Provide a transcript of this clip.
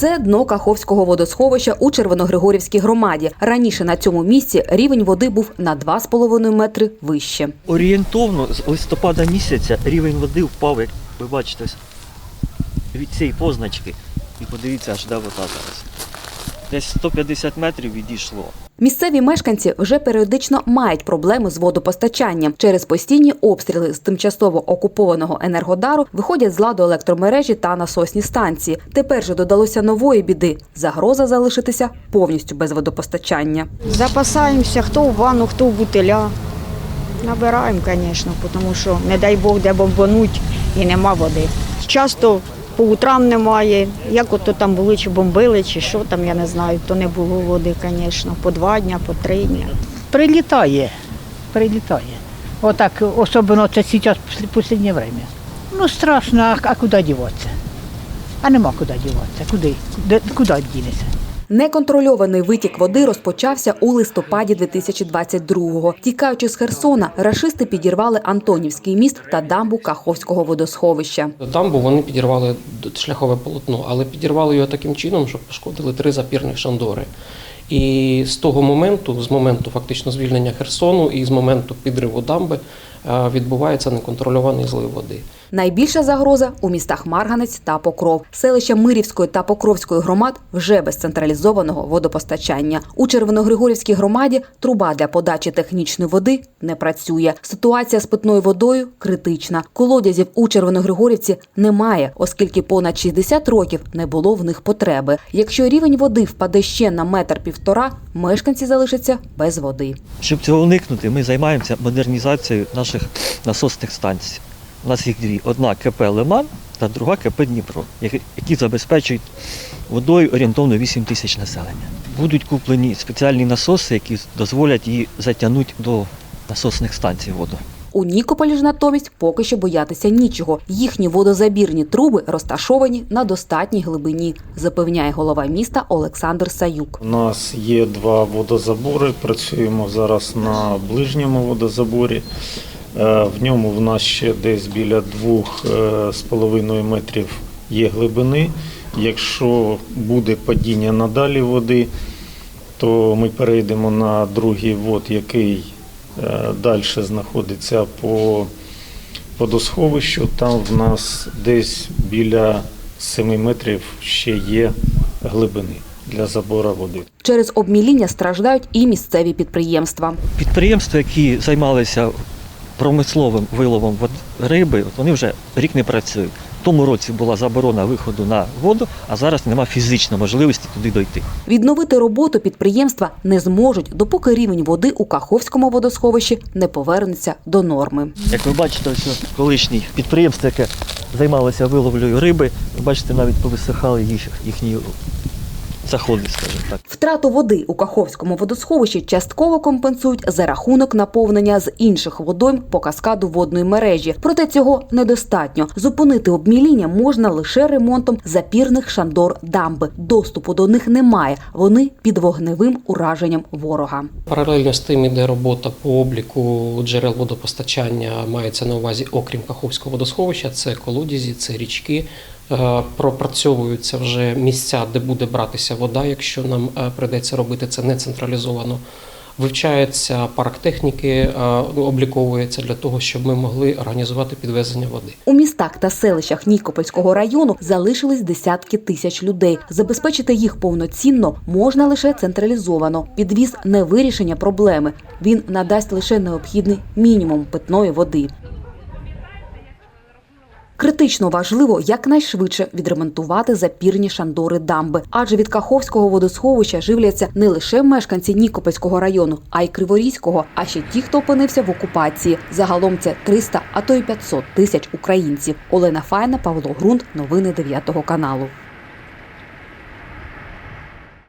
Це дно Каховського водосховища у Червоногригорівській громаді. Раніше на цьому місці рівень води був на 2,5 метри вище. Орієнтовно з листопада місяця рівень води впав, як ви бачите, від цієї позначки. І подивіться, аж де вода зараз. Десь 150 метрів відійшло. Місцеві мешканці вже періодично мають проблеми з водопостачанням. Через постійні обстріли з тимчасово окупованого енергодару виходять з ладу електромережі та насосні станції. Тепер же додалося нової біди загроза залишитися повністю без водопостачання. Запасаємося, хто в ванну, хто в бутиля. Набираємо, звісно, тому що, не дай Бог, де бомбануть і нема води. Часто по утрам немає. Як ото там були, чи бомбили, чи що там, я не знаю, то не було води, звісно, по два дня, по три дня. Прилітає, прилітає. Отак, особливо це зараз в останнє время. Ну страшно, а, а куди діватися? А нема куди діватися. Куди? Куди дінеться? Неконтрольований витік води розпочався у листопаді 2022-го. Тікаючи з Херсона, рашисти підірвали Антонівський міст та дамбу Каховського водосховища. Дамбу вони підірвали шляхове полотно, але підірвали його таким чином, що пошкодили три запірних шандори. І з того моменту, з моменту фактично звільнення Херсону і з моменту підриву дамби е, відбувається неконтрольований злив води. Найбільша загроза у містах Марганець та Покров. Селища Мирівської та Покровської громад вже без централізованого водопостачання. У Червоногригорівській громаді труба для подачі технічної води не працює. Ситуація з питною водою критична. Колодязів у Червоногригорівці немає, оскільки понад 60 років не було в них потреби. Якщо рівень води впаде ще на метр півтора, мешканці залишаться без води. Щоб цього уникнути, ми займаємося модернізацією наших насосних станцій. У нас їх дві: одна КП Лиман та друга КП Дніпро, які- забезпечують водою орієнтовно 8 тисяч населення. Будуть куплені спеціальні насоси, які дозволять її затягнути до насосних станцій воду. У Нікополі ж натомість поки що боятися нічого. Їхні водозабірні труби розташовані на достатній глибині, запевняє голова міста Олександр Саюк. У нас є два водозабори. Працюємо зараз на ближньому водозаборі. Е, В ньому в нас ще десь біля двох е, з половиною метрів є глибини. Якщо буде падіння надалі води, то ми перейдемо на другий вод, який далі знаходиться по водосховищу. Там в нас десь біля 7 метрів ще є глибини для забору води. Через обміління страждають і місцеві підприємства. Підприємства, які займалися промисловим виловом риби, от вони вже рік не працюють. В тому році була заборона виходу на воду, а зараз нема фізичної можливості туди дойти. Відновити роботу підприємства не зможуть, допоки рівень води у Каховському водосховищі не повернеться до норми. Як ви бачите, ось ось колишнє підприємство, яке займалося виловлею риби, ви бачите, навіть повисихали їх, їхні заходи, скажімо так. Втрату води у Каховському водосховищі частково компенсують за рахунок наповнення з інших водойм по каскаду водної мережі. Проте цього недостатньо. Зупинити обміління можна лише ремонтом запірних шандор дамби. Доступу до них немає. Вони під вогневим ураженням ворога. Паралельно з тим іде робота по обліку джерел водопостачання, мається на увазі, окрім Каховського водосховища, це колодязі, це річки. Е, Пропрацьовуються вже місця, де буде братися вода, якщо нам е, прийдеться робити це не централізовано. Вивчається парк техніки, е, обліковується для того, щоб ми могли організувати підвезення води. У містах та селищах Нікопольського району залишились десятки тисяч людей. Забезпечити їх повноцінно можна лише централізовано. Підвіз не вирішення проблеми. Він надасть лише необхідний мінімум питної води. Критично важливо якнайшвидше відремонтувати запірні шандори дамби, адже від Каховського водосховища живляться не лише мешканці Нікопольського району, а й Криворізького, а ще ті, хто опинився в окупації. Загалом це 300, а то й 500 тисяч українців. Олена Файна, Павло Грунт. Новини 9 каналу.